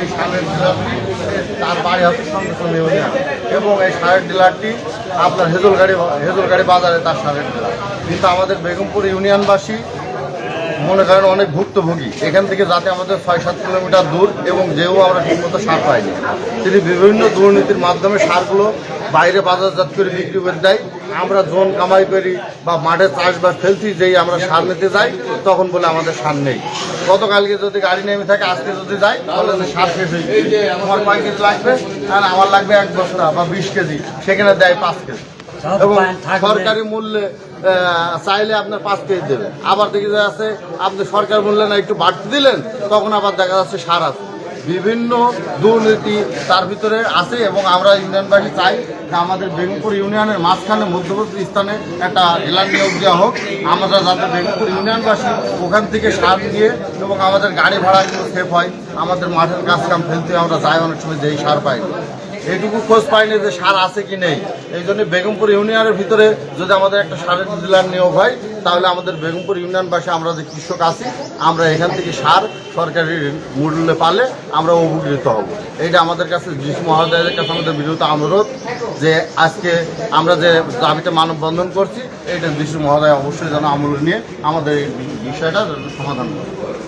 এই ডিলারটি, তার বাড়ি হচ্ছে সঙ্গে ইউনিয়ন এবং এই সারের ডিলারটি আপনার হেজলগাড়ি হেজলগাড়ি বাজারে তার সারের ডিলার। কিন্তু আমাদের বেগমপুর ইউনিয়নবাসী মনে করেন অনেক ভুক্তভোগী। এখান থেকে যাতে আমাদের ছয় সাত কিলোমিটার দূর এবং যেও আমরা ঠিকমতো সার পাইনি। তিনি বিভিন্ন দুর্নীতির মাধ্যমে সারগুলো বাইরে বাজারজাত করে বিক্রি করে দেয়। আমরা জোন কামাই করি বা মাঠে চাষবাস ফেলছি যেই আমরা সার নিতে যাই তখন বলে আমাদের সার নেই। গতকালকে যদি গাড়ি নেমে থাকে আজকে যদি যাই তাহলে সার শেষ হয়ে তোমার কয় কেজি লাগবে আর আমার লাগবে এক বস্তা বা বিশ কেজি সেখানে দেয় পাঁচ কেজি। এবং সরকারি মূল্যে চাইলে আপনার পাঁচ কেজি দেবে। আবার দেখে যাচ্ছে আপনি সরকার মূল্যে না একটু বাড়তি দিলেন তখন আবার দেখা যাচ্ছে সার আছে। বিভিন্ন দুর্নীতি তার ভিতরে আছে এবং আমরা ইউনিয়নবাসী চাই যে আমাদের বেগমপুর ইউনিয়নের মাঝখানে মধ্যবর্তী স্থানে একটা ডিলার নিয়োগ দেওয়া হোক। আমরা যাতে বেগমপুর ইউনিয়নবাসী ওখান থেকে সার দিয়ে এবং আমাদের গাড়ি ভাড়া সেফ হয়। আমাদের মাঠের কাজ কাম ফেলতে আমরা যাই, অনেক সময় যেই সার পাই। এইটুকু খোঁজ পাইনি যে সার আছে কি নেই। এই জন্য বেগমপুর ইউনিয়নের ভিতরে যদি আমাদের একটা সারের ডিলার নিয়োগ হয়, তাহলে আমাদের বেগমপুর ইউনিয়নবাসী আমরা যে কৃষক আছি, আমরা এখান থেকে সার সরকারি মূল্যে পালে আমরা উপকৃত হব। এইটা আমাদের কাছে জিস মহোদয়ের কাছে আমাদের বিরত অনুরোধ যে আজকে আমরা যে দাবিতে মানববন্ধন করছি, এইটা জিসু মহোদয় অবশ্যই যেন আমল নিয়ে আমাদের এই বিষয়টা সমাধান করে